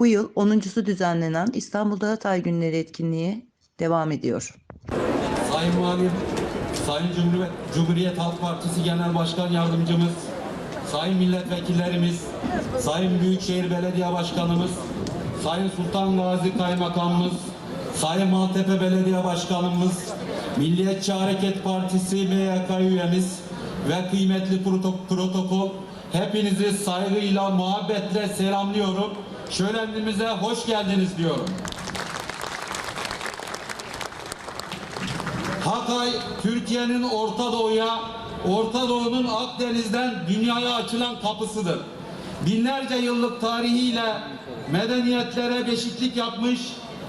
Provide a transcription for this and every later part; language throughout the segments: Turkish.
Bu yıl 10.sü düzenlenen İstanbul'da Hatay Günleri etkinliği devam ediyor. Sayın Valim, Sayın Cumhuriyet, Halk Partisi Genel Başkan Yardımcımız, Sayın Milletvekillerimiz, Sayın Büyükşehir Belediye Başkanımız, Sayın Sultan Gazi Kaymakamımız, Sayın Maltepe Belediye Başkanımız, Milliyetçi Hareket Partisi MYK üyemiz ve kıymetli proto- protokol hepinizi saygıyla, muhabbetle selamlıyorum. Şölenimize hoş geldiniz diyorum. Hatay, Türkiye'nin Orta Doğu'ya, Orta Doğu'nun Akdeniz'den dünyaya açılan kapısıdır. Binlerce yıllık tarihiyle medeniyetlere beşiklik yapmış,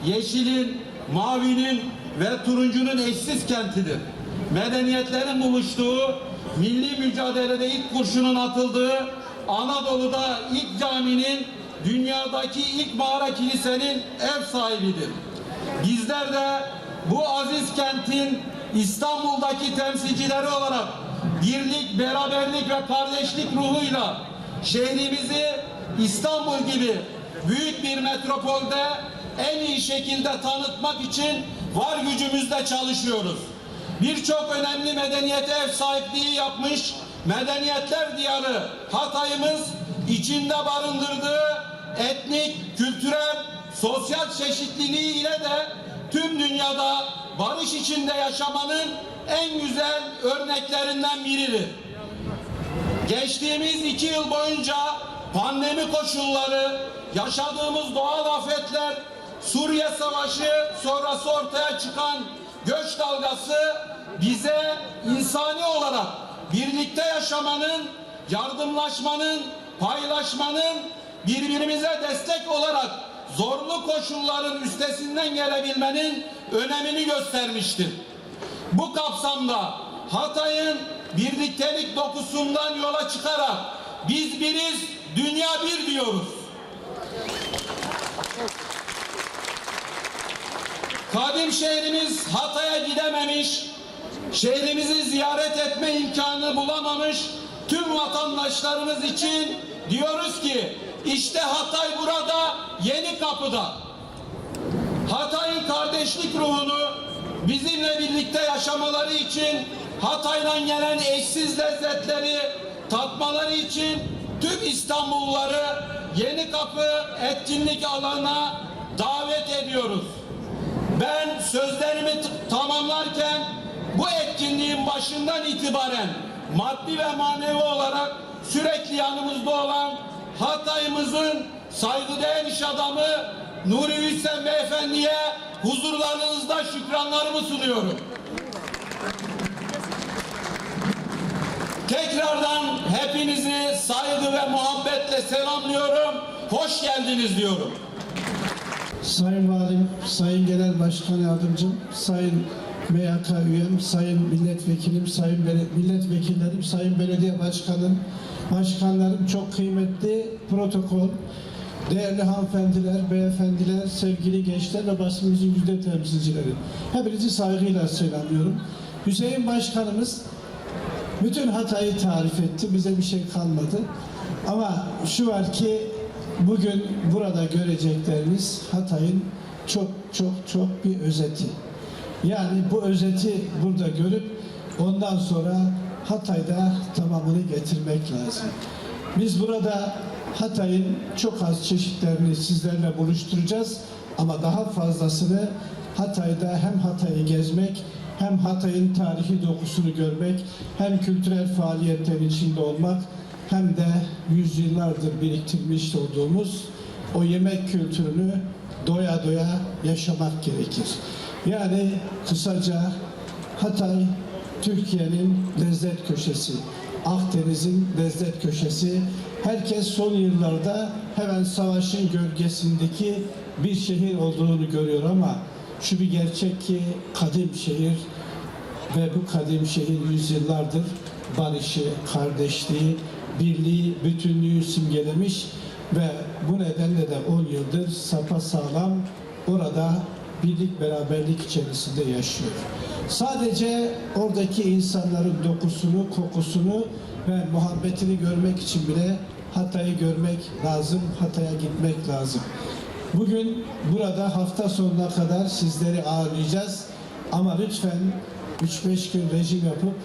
yeşilin, mavinin ve turuncunun eşsiz kentidir. Medeniyetlerin buluştuğu, milli mücadelede ilk kurşunun atıldığı, Anadolu'da ilk caminin, dünyadaki ilk mağara kilisenin ev sahibidir. Bizler de bu aziz kentin İstanbul'daki temsilcileri olarak birlik, beraberlik ve kardeşlik ruhuyla şehrimizi İstanbul gibi büyük bir metropolde en iyi şekilde tanıtmak için var gücümüzle çalışıyoruz. Birçok önemli medeniyete ev sahipliği yapmış medeniyetler diyarı Hatay'ımız içinde barındırdığı etnik, kültürel, sosyal çeşitliliği ile de tüm dünyada barış içinde yaşamanın en güzel örneklerinden biridir. Geçtiğimiz iki yıl boyunca pandemi koşulları, yaşadığımız doğal afetler, Suriye Savaşı sonrası ortaya çıkan göç dalgası bize insani olarak birlikte yaşamanın, yardımlaşmanın, paylaşmanın, birbirimize destek olarak zorlu koşulların üstesinden gelebilmenin önemini göstermiştir. Bu kapsamda Hatay'ın birliktelik dokusundan yola çıkarak biz biriz, dünya bir diyoruz. Kadim şehrimiz Hatay'a gidememiş, şehrimizi ziyaret etme imkanı bulamamış tüm vatandaşlarımız için diyoruz ki işte Hatay burada, yeni kapıda. Hatay'ın kardeşlik ruhunu bizimle birlikte yaşamaları için Hatay'dan gelen eşsiz lezzetleri tatmaları için tüm İstanbulluları Yeni Kapı etkinlik alanına davet ediyoruz. Ben sözlerimi tamamlarken bu etkinliğin başından itibaren maddi ve manevi olarak sürekli yanımızda olan Hatay'ımızın saygıdeğer iş adamı Nuri Hüseyin Beyefendi'ye huzurlarınızda şükranlarımı sunuyorum. Tekrardan hepinizi saygı ve muhabbetle selamlıyorum. Hoş geldiniz diyorum. Sayın Valim, Sayın Genel Başkan Yardımcım, Sayın MYK üyem, Sayın Milletvekilim, Sayın Milletvekillerim, Sayın Belediye Başkanım, Başkanlarım çok kıymetli protokol, değerli hanımefendiler, beyefendiler, sevgili gençler ve basınımızın güzde temsilcileri. Hepinizi saygıyla selamlıyorum. Hüseyin Başkanımız bütün Hatay'ı tarif etti. Bize bir şey kalmadı. Ama şu var ki bugün burada görecekleriniz Hatay'ın çok çok çok bir özeti. Yani bu özeti burada görüp ondan sonra Hatay'da tamamını getirmek lazım. Biz burada Hatay'ın çok az çeşitlerini sizlerle buluşturacağız ama daha fazlasını Hatay'da hem Hatay'ı gezmek hem Hatay'ın tarihi dokusunu görmek hem kültürel faaliyetlerin içinde olmak hem de yüzyıllardır biriktirmiş olduğumuz o yemek kültürünü doya doya yaşamak gerekir. Yani kısaca Hatay Türkiye'nin lezzet köşesi, Akdeniz'in lezzet köşesi. Herkes son yıllarda hemen savaşın gölgesindeki bir şehir olduğunu görüyor ama şu bir gerçek ki kadim şehir ve bu kadim şehir yüzyıllardır barışı, kardeşliği, birliği, bütünlüğü simgelemiş ve bu nedenle de 10 yıldır sapasağlam orada birlik beraberlik içerisinde yaşıyor. Sadece oradaki insanların dokusunu, kokusunu ve muhabbetini görmek için bile Hatay'ı görmek lazım, Hatay'a gitmek lazım. Bugün burada hafta sonuna kadar sizleri ağırlayacağız. Ama lütfen 3-5 gün rejim yapıp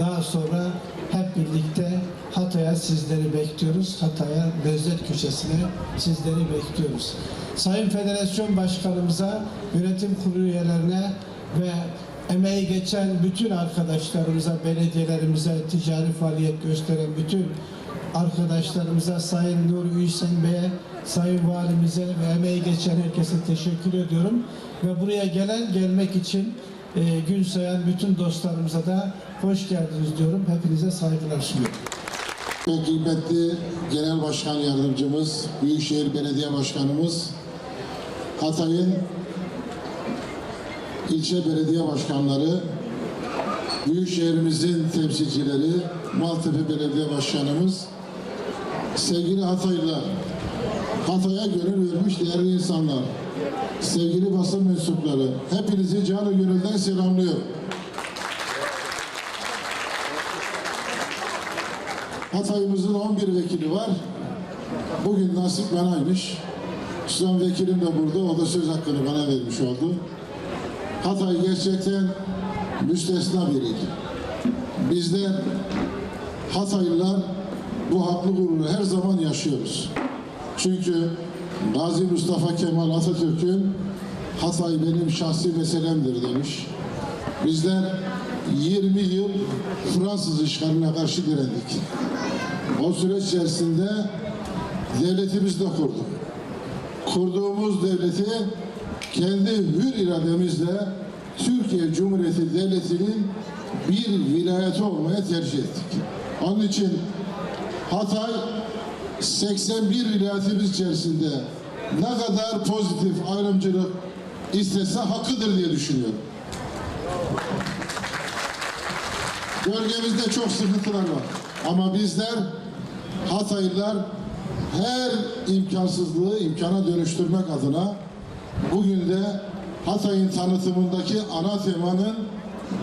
daha sonra hep birlikte Hatay'a sizleri bekliyoruz. Hatay'a lezzet köşesine sizleri bekliyoruz. Sayın Federasyon Başkanımıza, yönetim kurulu üyelerine ve emeği geçen bütün arkadaşlarımıza, belediyelerimize, ticari faaliyet gösteren bütün arkadaşlarımıza, Sayın Nur Üysen Bey'e, Sayın Valimize ve emeği geçen herkese teşekkür ediyorum. Ve buraya gelen, gelmek için e, gün sayan bütün dostlarımıza da hoş geldiniz diyorum. Hepinize saygılar sunuyorum. Çok kıymetli Genel Başkan Yardımcımız, Büyükşehir Belediye Başkanımız, Hatay'ın ilçe belediye başkanları, Büyükşehirimizin temsilcileri, Maltepe Belediye Başkanımız, sevgili Hataylılar, Hatay'a gönül vermiş değerli insanlar, sevgili basın mensupları, hepinizi canı gönülden selamlıyorum. Hatay'ımızın 11 vekili var. Bugün nasip banaymış. Suzan vekilim de burada. O da söz hakkını bana vermiş oldu. Hatay gerçekten müstesna bir il. Bizler Hataylılar bu haklı gururu her zaman yaşıyoruz. Çünkü Gazi Mustafa Kemal Atatürk'ün Hatay benim şahsi meselemdir demiş. Bizler 20 yıl Fransız işgaline karşı direndik. O süreç içerisinde devletimizi de kurduk. Kurduğumuz devleti kendi hür irademizle Türkiye Cumhuriyeti Devleti'nin bir vilayeti olmaya tercih ettik. Onun için Hatay 81 vilayetimiz içerisinde ne kadar pozitif ayrımcılık istese hakkıdır diye düşünüyorum. Bölgemizde çok sıkıntılar var. Ama bizler Hataylılar her imkansızlığı imkana dönüştürmek adına bugün de Hatay'ın tanıtımındaki ana temanın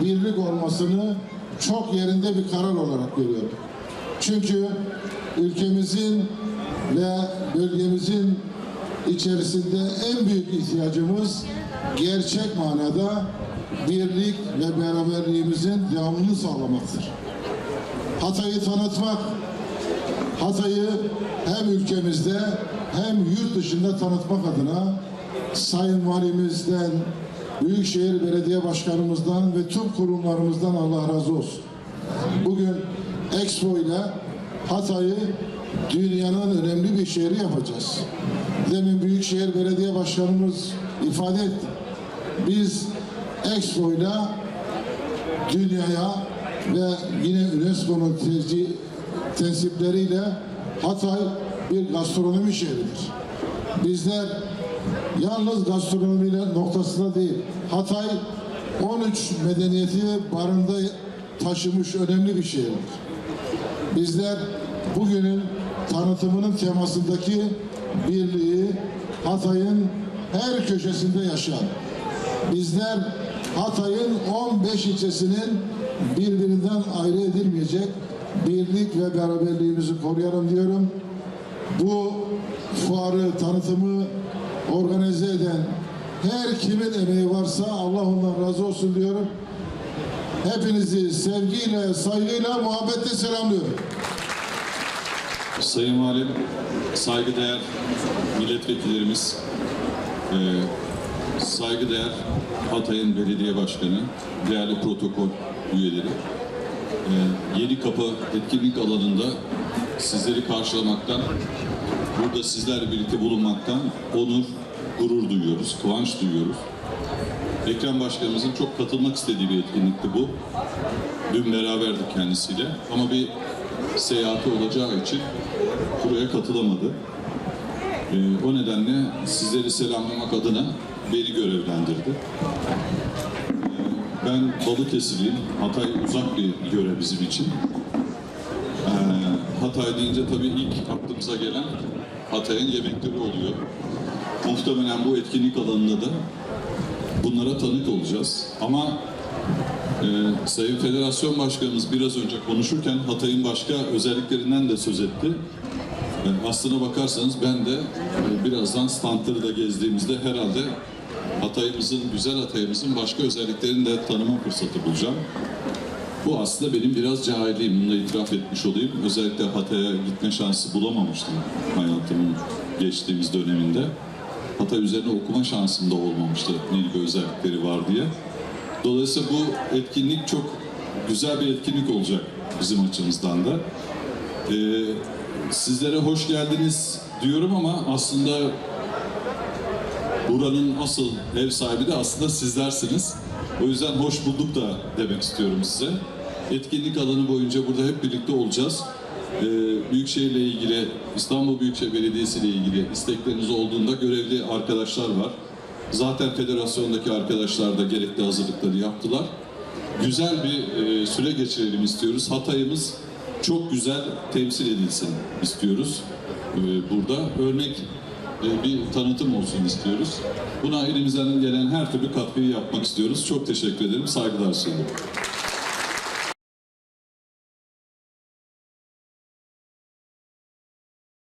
birlik olmasını çok yerinde bir karar olarak görüyorum. Çünkü ülkemizin ve bölgemizin içerisinde en büyük ihtiyacımız gerçek manada birlik ve beraberliğimizin devamını sağlamaktır. Hatay'ı tanıtmak, Hatay'ı hem ülkemizde hem yurt dışında tanıtmak adına Sayın Valimizden, Büyükşehir Belediye Başkanımızdan ve tüm kurumlarımızdan Allah razı olsun. Bugün Expo ile Hatay'ı dünyanın önemli bir şehri yapacağız. Demin Büyükşehir Belediye Başkanımız ifade etti. Biz Expo ile dünyaya ve yine UNESCO'nun tensipleriyle Hatay bir gastronomi şehridir. Bizler yalnız gastronomiyle noktasında değil, Hatay 13 medeniyeti barında taşımış önemli bir şehirdir. Bizler bugünün tanıtımının temasındaki birliği Hatay'ın her köşesinde yaşar. Bizler Hatay'ın 15 ilçesinin birbirinden ayrı edilmeyecek birlik ve beraberliğimizi koruyalım diyorum. Bu fuarı, tanıtımı organize eden her kimin emeği varsa Allah ondan razı olsun diyorum. Hepinizi sevgiyle, saygıyla, muhabbetle selamlıyorum. Sayın Valim, saygıdeğer milletvekillerimiz, e, saygıdeğer Hatay'ın belediye başkanı, değerli protokol üyeleri, e, Yeni Kapı etkinlik alanında sizleri karşılamaktan, burada sizlerle birlikte bulunmaktan onur, gurur duyuyoruz, kıvanç duyuyoruz. Ekrem Başkanımızın çok katılmak istediği bir etkinlikti bu. Dün beraberdik kendisiyle ama bir seyahati olacağı için buraya katılamadı. Ee, o nedenle sizleri selamlamak adına beni görevlendirdi. Ee, ben Balıkesirliyim. Hatay uzak bir yöre bizim için. Ee, Hatay deyince tabii ilk aklımıza gelen Hatay'ın yemekleri oluyor. Muhtemelen bu etkinlik alanında da bunlara tanık olacağız. Ama e, Sayın Federasyon Başkanımız biraz önce konuşurken Hatay'ın başka özelliklerinden de söz etti. Yani aslına bakarsanız ben de e, birazdan standları da gezdiğimizde herhalde Hatay'ımızın, güzel Hatay'ımızın başka özelliklerini de tanıma fırsatı bulacağım. Bu aslında benim biraz cahilliğim, bunu itiraf etmiş olayım. Özellikle Hatay'a gitme şansı bulamamıştım hayatımın geçtiğimiz döneminde. Hatay üzerine okuma şansım da olmamıştı ne gibi özellikleri var diye. Dolayısıyla bu etkinlik çok güzel bir etkinlik olacak bizim açımızdan da. Ee, sizlere hoş geldiniz diyorum ama aslında buranın asıl ev sahibi de aslında sizlersiniz. O yüzden hoş bulduk da demek istiyorum size. Etkinlik alanı boyunca burada hep birlikte olacağız. Ee, Büyükşehir'le ilgili, İstanbul Büyükşehir Belediyesi ile ilgili istekleriniz olduğunda görevli arkadaşlar var. Zaten federasyondaki arkadaşlar da gerekli hazırlıkları yaptılar. Güzel bir e, süre geçirelim istiyoruz. Hatay'ımız çok güzel temsil edilsin istiyoruz e, burada. Örnek e, bir tanıtım olsun istiyoruz. Buna elimizden gelen her türlü katkıyı yapmak istiyoruz. Çok teşekkür ederim. Saygılar sunuyorum.